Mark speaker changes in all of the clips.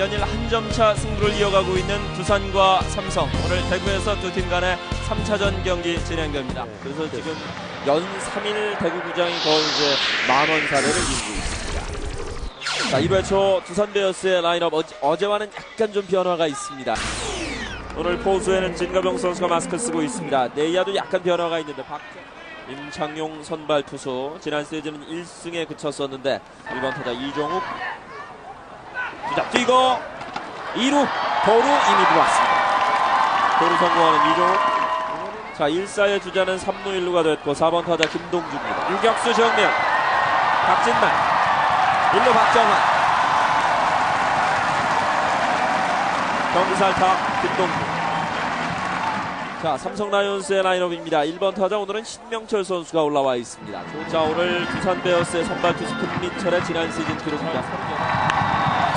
Speaker 1: 연일 한 점 차 승부를 이어가고 있는 두산과 삼성. 오늘 대구에서 두 팀 간의 3차전 경기 진행됩니다.
Speaker 2: 네.
Speaker 1: 그래서 지금 연 3일 대구구장이 거의 이제 만원 사례를 이루고 있습니다. 자, 1회 초 두산 베어스의 라인업 어제, 와는 약간 좀 변화가 있습니다. 오늘 포수에는 진가병 선수가 마스크 쓰고 있습니다. 내야도 약간 변화가 있는데 박 임창용 선발 투수 지난 시즌은 1승에 그쳤었는데 1번 타자 이종욱 주자 뛰고 2루 도루 이미 들어왔습니다. 도루 성공하는 이종욱 자 1사의 주자는 3루 1루가 됐고 4번 타자 김동주입니다. 유격수 정면 박진만 1루 박정환 경기살타 김동주 자 삼성 라이온스의 라인업입니다. 1번 타자 오늘은 신명철 선수가 올라와 있습니다. 자 오늘 두산 베어스의 선발 투수 김민철의 지난 시즌 기록입니다.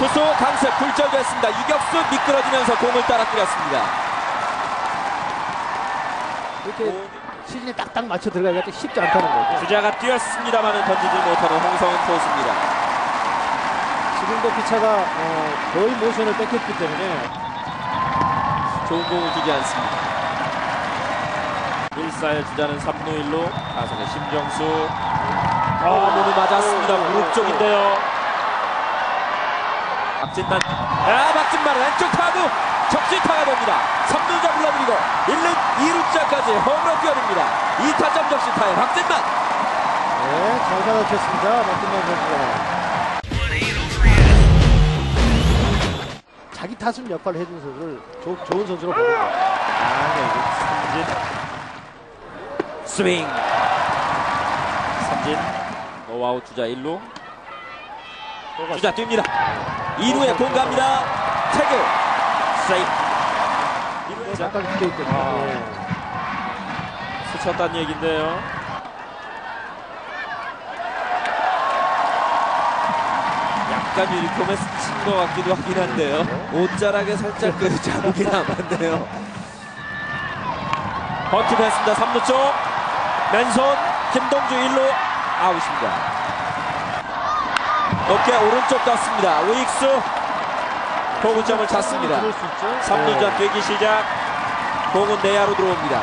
Speaker 1: 투수 강세 굴절됐습니다. 유격수 미끄러지면서 공을 따라뜨렸습니다.
Speaker 2: 이렇게 시즌에 딱딱 맞춰 들어가기가 좀 쉽지 않다는 거죠.
Speaker 1: 주자가 뛰었습니다만은 던지지 못하는 홍성은 포수입니다.
Speaker 2: 지금도 피차가 어, 거의 모션을 뺏겼기 때문에
Speaker 1: 좋은 공을 주지 않습니다. 1사의 주자는 3루 1루 타석의 심정수 아 몸이 맞았습니다. 무릎 쪽인데요. 박진만 아 박진만 왼쪽 타구 적시타가 됩니다. 3루자 불러들이고 1루 2루자까지 홈으로 뛰어듭니다. 2타점 적시타에 박진만
Speaker 2: 네, 잘 받아쳤습니다. 박진만 선수가. 자기 타순 역할을 해준 선수를 조- 좋은 선수로 보는 거예요.
Speaker 1: 아, 네. 스윙. 삼진. 노아웃 주자 1루. 주자 뜁니다. 2루에 공 갑니다. 태그. 세이프.
Speaker 2: 네,
Speaker 1: 2루 자
Speaker 2: 잠깐 붙어 있거든요.
Speaker 1: 아.
Speaker 2: 네.
Speaker 1: 스쳤다는 얘긴데요. 약간 유니폼에 스친 것 같기도 하긴 한데요. 옷자락에 살짝 그 자국이 남았네요. 버티했습니다. 3루 쪽. 맨손 김동주 1루 아웃입니다. 어깨 오른쪽 갔습니다. 우익수 포구점을 찾습니다.
Speaker 2: 그럴 수 있죠.
Speaker 1: 3루전 뛰기 시작. 공은 내야로 들어옵니다.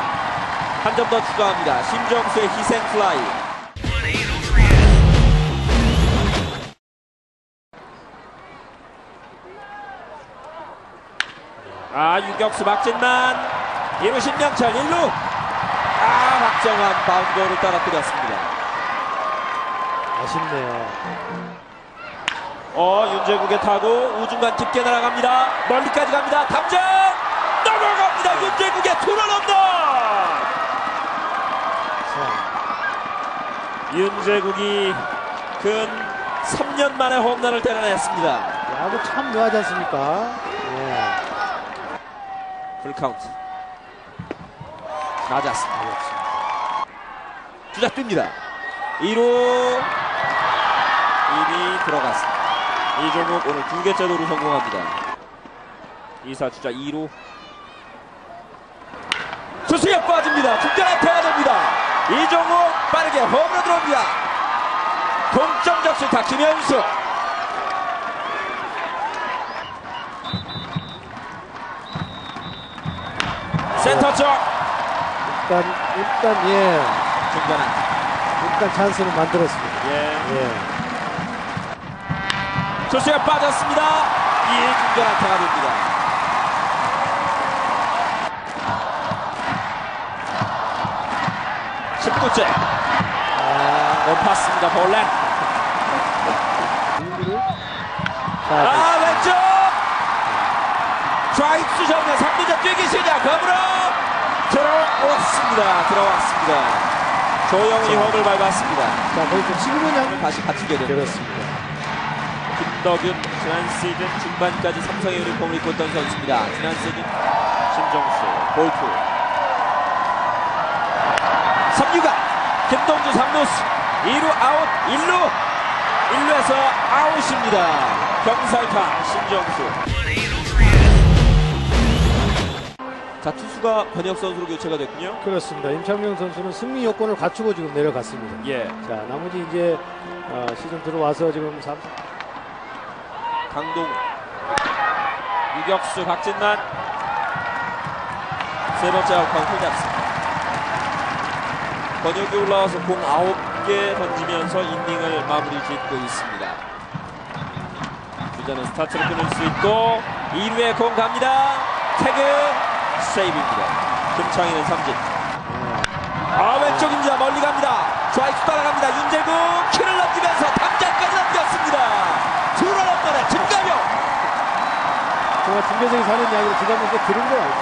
Speaker 1: 한 점 더 추가합니다. 신정수의 희생 플라이. 아 유격수 박진만 1루 신명철 1루 아 박정환 바운드를 따라뜨렸습니다.
Speaker 2: 아쉽네요.
Speaker 1: 어 윤재국의 타구 우중간 깊게 날아갑니다. 멀리까지 갑니다. 담장! 넘어갑니다. 윤재국의 투런 홈런!
Speaker 2: 자,
Speaker 1: 윤재국이 근 3년 만에 홈런을 때려냈습니다.
Speaker 2: 야구 참 묘하지 않습니까? 네.
Speaker 1: 풀카운트. 맞았습니다. 주자 뜹니다. 2루! 1이 들어갔습니다 이종욱 오늘 두 개째 도루 성공합니다 2사 주자 2루 투수에 빠집니다 중전 안타가 됩니다 이종욱 빠르게 홈으로 들어옵니다 동점 적시타 김현수 센터 쪽
Speaker 2: 일단, 일단, 예.
Speaker 1: 중전 안타
Speaker 2: 일단 찬스는 만들었습니다.
Speaker 1: 예.
Speaker 2: 예.
Speaker 1: 투수에 빠졌습니다. 이 중전 안타가 됩니다. 십구째
Speaker 2: 아,
Speaker 1: 높았습니다. 볼렌. 아 왼쪽 좌익수 정면 3루자 뛰기 시작 검으로 들어왔습니다. 들어왔습니다. 조영이 홈을 밟았습니다.
Speaker 2: 자, 거기서 지금은 양
Speaker 1: 다시 받치게 됩니다.
Speaker 2: 그렇습니다.
Speaker 1: 김덕윤 지난 시즌 중반까지 삼성의 유니폼을 입고 있던 선수입니다. 지난 시즌 신정수 볼트 3루가 김동주 3루수 2루 아웃 1루 1루에서 아웃입니다. 경살타 신정수 자 투수가 변혁 선수로 교체가 됐군요.
Speaker 2: 그렇습니다. 임창용 선수는 승리 요건을 갖추고 지금 내려갔습니다.
Speaker 1: 예,
Speaker 2: 자, 나머지 이제 어, 시즌 들어와서 지금 삼
Speaker 1: 강동 유격수 박진만 세 번째 아웃 카운트 잡습니다. 번역이 올라와서 공 9개 던지면서 이닝을 마무리 짓고 있습니다. 주자는 스타트를 끊을 수 있고 2루에 공 갑니다. 태그 세이브입니다. 김창희는 삼진. 아 왼쪽입니다. 멀리 갑니다. 좌익수 따라갑니다. 윤재구 키를 넘기면서 담장까지 넘겼습니다.
Speaker 2: 정말 중계석에 사는 이야기를 지난번에 들은 거 알죠?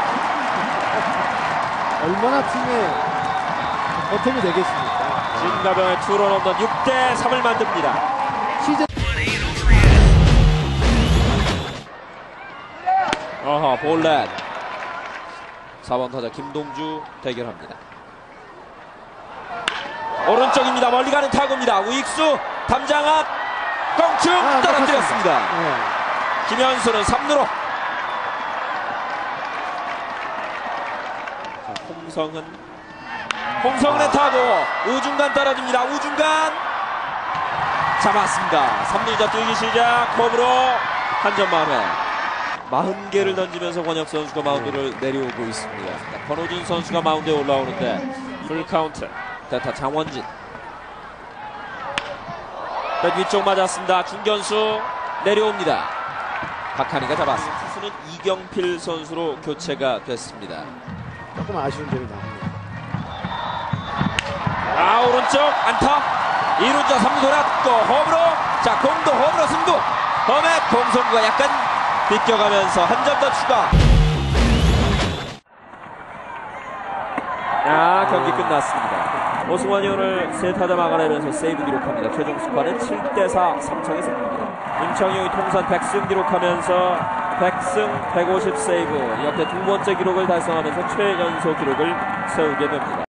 Speaker 2: 얼마나 팀에 보탬이 되겠습니까?
Speaker 1: 김가병의 투런 홈런 6대 3을 만듭니다.
Speaker 2: 시즌
Speaker 1: 어허 볼넷 4번 타자 김동주 대결합니다 오른쪽입니다 멀리 가는 타구입니다 우익수 담장 앞 껑충
Speaker 2: 아,
Speaker 1: 떨어뜨렸습니다
Speaker 2: 네.
Speaker 1: 김현수는 3루로 홍성은 홍성의 타구 우중간 떨어집니다 우중간 잡았습니다 3루자 뛰기 시작 홈으로 한 점 만회 40개를 던지면서 권혁 선수가 마운드를 내려오고 있습니다. 자, 권호준 선수가 마운드에 올라오는데 풀 카운트. 대타 장원진. 백 위쪽 맞았습니다. 중견수 내려옵니다. 박한이가 잡았습니다. 투수는 이경필 선수로 교체가 됐습니다.
Speaker 2: 조금 아쉬운 점이 나옵니다.
Speaker 1: 아 오른쪽 안타. 2루자 3루 돌았고 홈으로. 자 공도 홈으로 승부. 홈에 공성구가 약간 비껴가면서 한 점 더 추가. 아 경기 끝났습니다. 오승환이 오늘 세 타자 막아내면서 세이브 기록합니다. 최종 스코어는 7대4 삼성의 승리입니다. 임창용이 통산 100승 기록하면서 100승 150 세이브. 역대 두 번째 기록을 달성하면서 최연소 기록을 세우게 됩니다